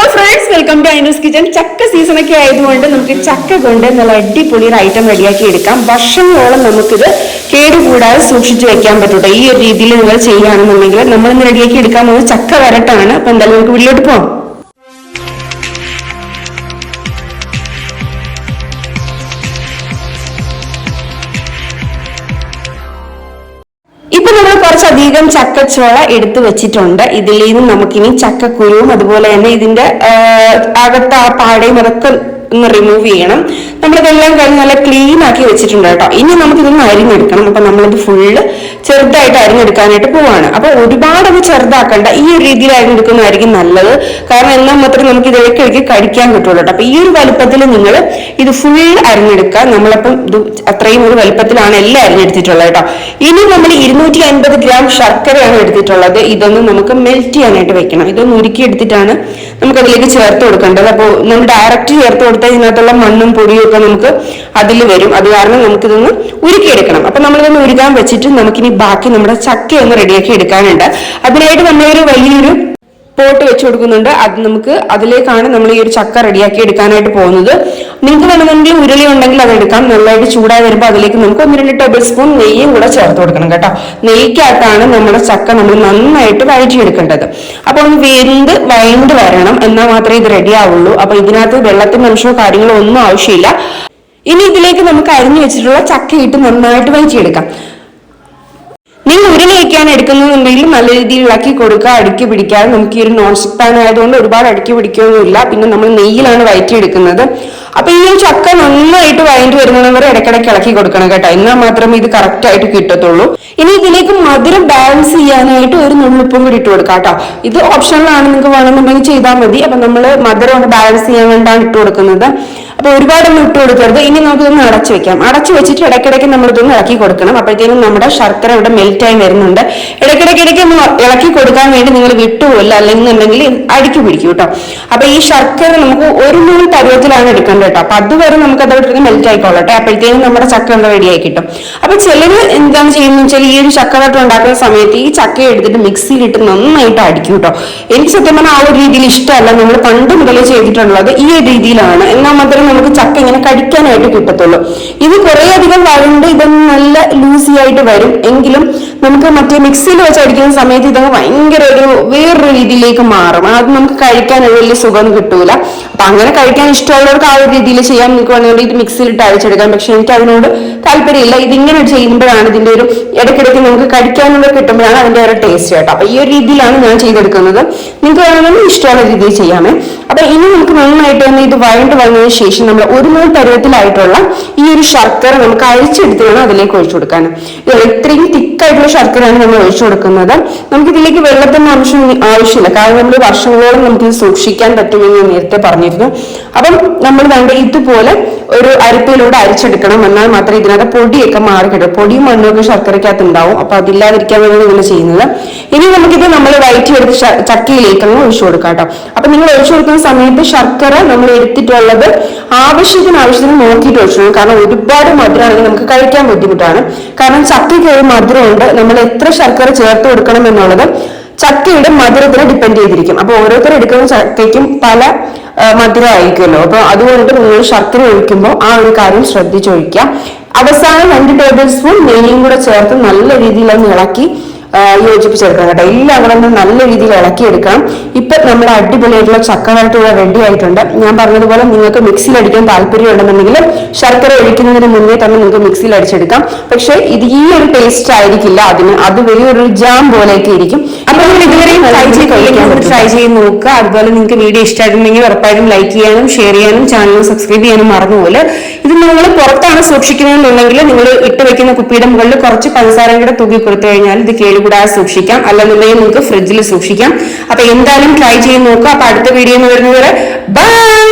Hello friends welcome to Ainu's kitchen ചക്ക season ഒക്കെ ആയതുകൊണ്ട് നമുക്ക് ചക്ക കൊണ്ട് നല്ല അടിപൊളി ഒരു ഐറ്റം റെഡിയാക്കി എടുക്കാം. വർഷങ്ങളോളം നമുക്കിത് കേടുകൂടാതെ സൂക്ഷിച്ചു വെക്കാൻ പറ്റൂട്ടോ. ഈ ഒരു രീതിയിൽ നിങ്ങൾ ചെയ്യുകയാണെന്നുണ്ടെങ്കിൽ നമ്മൾ ഇന്ന് റെഡിയാക്കി എടുക്കാൻ പോകുന്നത് ചക്ക വരട്ടാണ്. അപ്പൊ എന്തായാലും നമുക്ക് വീട്ടിലോട്ട് പോവാം. കുറച്ചധികം ചക്കച്ചോള എടുത്തു വെച്ചിട്ടുണ്ട്. ഇതിൽ നിന്ന് നമുക്കിനി ചക്കക്കുരുവും അതുപോലെ തന്നെ ഇതിന്റെ അകത്ത് ആ പാടയും അതൊക്കെ ഒന്ന് റിമൂവ് ചെയ്യണം. നമ്മളിതെല്ലാം കഴിഞ്ഞ് നല്ല ക്ലീൻ ആക്കി വെച്ചിട്ടുണ്ട് കേട്ടോ. ഇനി നമുക്കിതൊന്ന് അരിഞ്ഞെടുക്കണം. അപ്പൊ നമ്മളിത് ഫുള്ള് ചെറുതായിട്ട് അരിഞ്ഞെടുക്കാനായിട്ട് പോവാണ്. അപ്പൊ ഒരുപാട് അത് ചെറുതാക്കണ്ട. ഈ ഒരു രീതിയിൽ അരിഞ്ഞെടുക്കുന്നതായിരിക്കും നല്ലത്. കാരണം എന്നാൽ മാത്രമേ നമുക്ക് ഇതിലേക്ക് ഇടയ്ക്ക് കഴിക്കാൻ കിട്ടുള്ളൂ കേട്ടോ. അപ്പൊ ഈ ഒരു വലുപ്പത്തിൽ നിങ്ങൾ ഇത് ഫുൾ അരിഞ്ഞെടുക്കുക. നമ്മളപ്പം ഇത് അത്രയും ഒരു വലുപ്പത്തിലാണ് എല്ലാം അരിഞ്ഞെടുത്തിട്ടുള്ളത് കേട്ടോ. ഇനി നമ്മൾ ഇരുന്നൂറ്റി അൻപത് ഗ്രാം ശർക്കരയാണ് എടുത്തിട്ടുള്ളത്. ഇതൊന്ന് നമുക്ക് മെൽറ്റ് ചെയ്യാനായിട്ട് വെക്കണം. ഇതൊന്ന് ഉരുക്കി എടുത്തിട്ടാണ് നമുക്ക് അതിലേക്ക് ചേർത്ത് കൊടുക്കേണ്ടത്. അപ്പോൾ നമ്മൾ ഡയറക്റ്റ് ചേർത്ത് കൊടുത്താൽ ഇതിനകത്തുള്ള മണ്ണും പൊടിയും ഒക്കെ നമുക്ക് അതിൽ വരും. അത് കാരണം നമുക്കിതൊന്ന് ഉരുക്കിയെടുക്കണം. അപ്പൊ നമ്മളിതൊന്ന് ഉരുകാൻ വെച്ചിട്ട് നമുക്കിനി ബാക്കി നമ്മുടെ ചക്ക ഒന്ന് റെഡിയാക്കി എടുക്കാനുണ്ട്. അതിനായിട്ട് നമ്മളൊരു വലിയൊരു പോട്ട് വെച്ച് കൊടുക്കുന്നുണ്ട്. അത് നമുക്ക് അതിലേക്കാണ് നമ്മൾ ഈ ഒരു ചക്ക റെഡിയാക്കി എടുക്കാനായിട്ട് പോകുന്നത്. നിങ്ങൾക്ക് വേണമെങ്കിൽ ഉരുളി ഉണ്ടെങ്കിൽ അത് എടുക്കാം. നല്ലതായിട്ട് ചൂടായി വരുമ്പോൾ അതിലേക്ക് നമുക്ക് ഒന്ന് രണ്ട് ടേബിൾ സ്പൂൺ നെയ്യും കൂടെ ചേർത്ത് കൊടുക്കണം കേട്ടോ. നെയ്ക്കകത്താണ് നമ്മുടെ ചക്ക നമ്മൾ നന്നായിട്ട് വഴറ്റിയെടുക്കേണ്ടത്. അപ്പോൾ ഒന്ന് വെന്ത് വഴണ്ട് വരണം. എന്നാൽ മാത്രമേ ഇത് റെഡി ആവുള്ളൂ. അപ്പൊ ഇതിനകത്ത് വെള്ളത്തിന്റെ അംശമോ കാര്യങ്ങളോ ഒന്നും ആവശ്യമില്ല. ഇനി ഇതിലേക്ക് നമുക്ക് അരിഞ്ഞു വെച്ചിട്ടുള്ള ചക്കയിട്ട് നന്നായിട്ട് വഴറ്റിയെടുക്കാം. ഉരുളയൊക്കെയാണ് എടുക്കുന്നതെന്നുണ്ടെങ്കിൽ നല്ല രീതിയിൽ ഇളക്കി കൊടുക്കുക അടുക്കി പിടിക്കാതെ നമുക്ക് ഈ ഒരു നോൺ സ്റ്റിക് പാൻ ആയതുകൊണ്ട് ഒരുപാട് അടുക്കി പിടിക്കുകയൊന്നുമില്ല. പിന്നെ നമ്മൾ നെയ്യിലാണ് വയറ്റിയെടുക്കുന്നത്. അപ്പൊ ഈ ഒരു ചക്ക നന്നായിട്ട് വഴണ്ടി വരുന്നവർ ഇടയ്ക്കിടയ്ക്ക് ഇളക്കി കൊടുക്കണം കേട്ടോ. എന്നാൽ മാത്രമേ ഇത് കറക്റ്റ് ആയിട്ട് കിട്ടത്തുള്ളൂ. ഇനി ഇതിലേക്ക് മധുരം ബാലൻസ് ചെയ്യാനായിട്ട് ഒരു നുള്ളിപ്പും കൂടി ഇട്ട് കൊടുക്കാം കേട്ടോ. ഇത് ഓപ്ഷനിലാണ് നിങ്ങൾക്ക് വേണമെന്നുണ്ടെങ്കിൽ ചെയ്താൽ മതി. അപ്പൊ നമ്മൾ മധുരം ബാലൻസ് ചെയ്യാൻ വേണ്ടിയാണ് ഇട്ട് കൊടുക്കുന്നത്. അപ്പൊ ഒരുപാടൊന്നും ഇട്ട് കൊടുക്കരുത്. ഇനി നമുക്കിതൊന്ന് അടച്ചു വെക്കാം. അടച്ചു വെച്ചിട്ട് ഇടയ്ക്കിടയ്ക്ക് നമ്മൾ ഇതൊന്ന് ഇളക്കി കൊടുക്കണം. അപ്പോഴത്തേനും നമ്മുടെ ശർക്കര ഇവിടെ മെൽറ്റായി വരുന്നുണ്ട്. ഇടയ്ക്കിടയ്ക്ക് ഇടയ്ക്ക് ഒന്ന് ഇളക്കി കൊടുക്കാൻ വേണ്ടി നിങ്ങൾ വിട്ടുപോയില്ല അല്ലെങ്കിൽ അടിക്ക് പിടിക്കും കേട്ടോ. അപ്പൊ ഈ ശർക്കര നമുക്ക് ഒരു മൂന്ന് പരുവത്തിലാണ് എടുക്കേണ്ടത് കേട്ടോ. അപ്പൊ അതുവരെ നമുക്ക് അതോട്ട് മെൽറ്റ് ആയിക്കോളട്ടെ അപ്പോഴത്തേനും നമ്മുടെ ചക്ക ഇവിടെ റെഡി ആയി കിട്ടും. അപ്പൊ ചിലര് എന്താണ് ചെയ്യുന്നത് വെച്ചാൽ ഈ ഒരു ചക്ക വട്ടം ഉണ്ടാക്കുന്ന സമയത്ത് ഈ ചക്ക എടുത്തിട്ട് മിക്സിയിലിട്ട് നന്നായിട്ട് അടിക്കും കേട്ടോ. എനിക്ക് സത്യം പറഞ്ഞാൽ ആ ഒരു രീതിയിൽ ഇഷ്ടമല്ല. നമ്മൾ പണ്ട് മുതലേ ചെയ്തിട്ടുള്ളത് ഈ രീതിയിലാണ്. എന്നാൽ മാത്രമേ നമുക്ക് ചക്ക ഇങ്ങനെ കടിക്കാനായിട്ട് കിട്ടത്തുള്ളൂ. ഇത് കുറെ അധികം വഴണ്ട് ഇതൊന്ന് നല്ല ലൂസി ആയിട്ട് വരും. എങ്കിലും നമുക്ക് മറ്റേ മിക്സിയിൽ വെച്ച് അടിക്കുന്ന സമയത്ത് ഇതങ്ങ് ഭയങ്കര ഒരു വേറൊരു രീതിയിലേക്ക് മാറും. അത് നമുക്ക് കഴിക്കാൻ ഒരു വലിയ സുഖം കിട്ടൂല. അപ്പൊ അങ്ങനെ കഴിക്കാൻ ഇഷ്ടമുള്ളവർക്ക് ആ ഒരു രീതിയിൽ ചെയ്യാൻ നിങ്ങൾക്ക് വേണമെങ്കിൽ ഇത് മിക്സിയിലിട്ട് അയച്ചെടുക്കാം പക്ഷെ എനിക്ക് അതിനോട് താല്പര്യമില്ല. ഇതിങ്ങനെ ചെയ്യുമ്പോഴാണ് ഇതിന്റെ ഒരു ഇടയ്ക്കിടയ്ക്ക് നമുക്ക് കഴിക്കാനുള്ള കിട്ടുമ്പോഴാണ് അതിന്റെ ഒരു ടേസ്റ്റ് കേട്ടോ. അപ്പൊ ഈ ഒരു രീതിയിലാണ് ഞാൻ ചെയ്തെടുക്കുന്നത്. നിങ്ങൾക്ക് വേണമെങ്കിൽ ഇഷ്ടമുള്ള രീതിയിൽ ചെയ്യാമേ. അപ്പൊ ഇനി നമുക്ക് നന്നായിട്ട് തന്നെ ഇത് വഴണ്ട് വന്നതിന് ശേഷം നമ്മൾ ഒരു നൂൽ പരുവത്തിലായിട്ടുള്ള ഈ ഒരു ശർക്കര നമുക്ക് അഴിച്ചെടുത്ത് വേണം അതിലേക്ക് ഒഴിച്ചു കൊടുക്കാൻ. ഇത് ഇത്രയും തിക്കായിട്ടുള്ള ശർക്കരയാണ് നമ്മൾ ഒഴിച്ചു കൊടുക്കുന്നത്. നമുക്ക് ഇതിലേക്ക് വെള്ളത്തിന്റെ അംശം ആവശ്യമില്ല. കാരണം നമ്മൾ വർഷങ്ങളോളം നമുക്ക് ഇത് സൂക്ഷിക്കാൻ പറ്റുമെന്ന് ഞാൻ നേരത്തെ പറഞ്ഞിരുന്നു. അപ്പം നമ്മൾ വേണ്ട ഇതുപോലെ ഒരു അരിപ്പയിലൂടെ അരിച്ചെടുക്കണം. എന്നാൽ മാത്രമേ ഇതിനകത്ത് പൊടിയൊക്കെ മാറി കിട്ടും പൊടിയും മണ്ണൊക്കെ ശർക്കരയ്ക്കകത്ത് ഉണ്ടാവും അപ്പൊ അതില്ലാതിരിക്കാൻ വേണ്ടി ഇങ്ങനെ ചെയ്യുന്നത്. ഇനി നമുക്കിത് നമ്മൾ വയറ്റി എടുത്ത് ചക്കിയിലേക്ക് ഒഴിച്ചു കൊടുക്കാം കേട്ടോ. അപ്പൊ നിങ്ങൾ ഒഴിച്ചു കൊടുക്കുന്ന സമയത്ത് ശർക്കര നമ്മൾ എടുത്തിട്ടുള്ളത് ആവശ്യത്തിന് ആവശ്യത്തിന് നോക്കിയിട്ട് ഒഴിച്ചു കാരണം ഒരുപാട് മധുരമാണെങ്കിൽ നമുക്ക് കഴിക്കാൻ ബുദ്ധിമുട്ടാണ്. കാരണം ചക്കയ്ക്ക് ഒരു മധുരമുണ്ട്. നമ്മൾ എത്ര ശർക്കര ചേർത്ത് കൊടുക്കണം എന്നുള്ളത് ചക്കയുടെ മധുരത്തിനെ ഡിപ്പെൻഡ് ചെയ്തിരിക്കും. അപ്പൊ ഓരോരുത്തർ എടുക്കുന്ന ചക്കയ്ക്കും പല മധുരമായിരിക്കുമല്ലോ. അപ്പൊ അതുകൊണ്ട് നിങ്ങൾ ശർക്കര ഒഴിക്കുമ്പോൾ ആ ഒരു കാര്യം ശ്രദ്ധിച്ചൊഴിക്കുക അവസാനം രണ്ട് ടേബിൾ സ്പൂൺ നെയ്യും കൂടെ ചേർത്ത് നല്ല രീതിയിൽ ഒന്ന് ഇളക്കി യോജിപ്പിച്ചെടുക്കണം കേട്ടോ. എല്ലാം കൂടെ ഒന്ന് നല്ല രീതിയിൽ ഇളക്കിയെടുക്കണം ഇപ്പൊ നമ്മുടെ അടിപൊളിയായിട്ടുള്ള ചക്കവരട്ട് ഇവിടെ റെഡി ആയിട്ടുണ്ട്. ഞാൻ പറഞ്ഞതുപോലെ നിങ്ങൾക്ക് മിക്സിയിൽ അടിക്കാൻ താല്പര്യം ഉണ്ടെന്നുണ്ടെങ്കിൽ ശർക്കര ഒഴിക്കുന്നതിന് മുന്നേ തന്നെ നിങ്ങൾക്ക് മിക്സിയിൽ അടിച്ചെടുക്കാം. പക്ഷെ ഇത് ഈ ഒരു ടേസ്റ്റ് ആയിരിക്കില്ല അതിന്. അത് വലിയൊരു ജാം പോലെയൊക്കെ ഇരിക്കും. അപ്പൊ നിങ്ങൾ ഇതുവരെയും ട്രൈ ചെയ്ത് ട്രൈ ചെയ്ത് നോക്കുക അതുപോലെ നിങ്ങൾക്ക് വീഡിയോ ഇഷ്ടമായിട്ടുണ്ടെങ്കിൽ ഉറപ്പായിട്ടും ലൈക്ക് ചെയ്യാനും ഷെയർ ചെയ്യാനും ചാനൽ സബ്സ്ക്രൈബ് ചെയ്യാനും മറന്നുപോലെ ഇത് നിങ്ങൾ പുറത്താണ് സൂക്ഷിക്കുന്നതെന്നുണ്ടെങ്കിൽ നിങ്ങൾ ഇട്ട് വെക്കുന്ന കുപ്പിയുടെ മുകളിൽ കുറച്ച് പഞ്ചസാരം കൂടെ തൂക്കി കൊടുത്തു കഴിഞ്ഞാൽ ഇത് കേടുകൂടാതെ സൂക്ഷിക്കാം. അല്ലെന്നുണ്ടെങ്കിൽ നിങ്ങൾക്ക് ഫ്രിഡ്ജിൽ സൂക്ഷിക്കാം. അപ്പൊ എന്തായാലും ട്രൈ ചെയ്ത് നോക്കുക. അപ്പൊ അടുത്ത വീഡിയോ എന്ന് വരുന്നത് വരെ ബൈ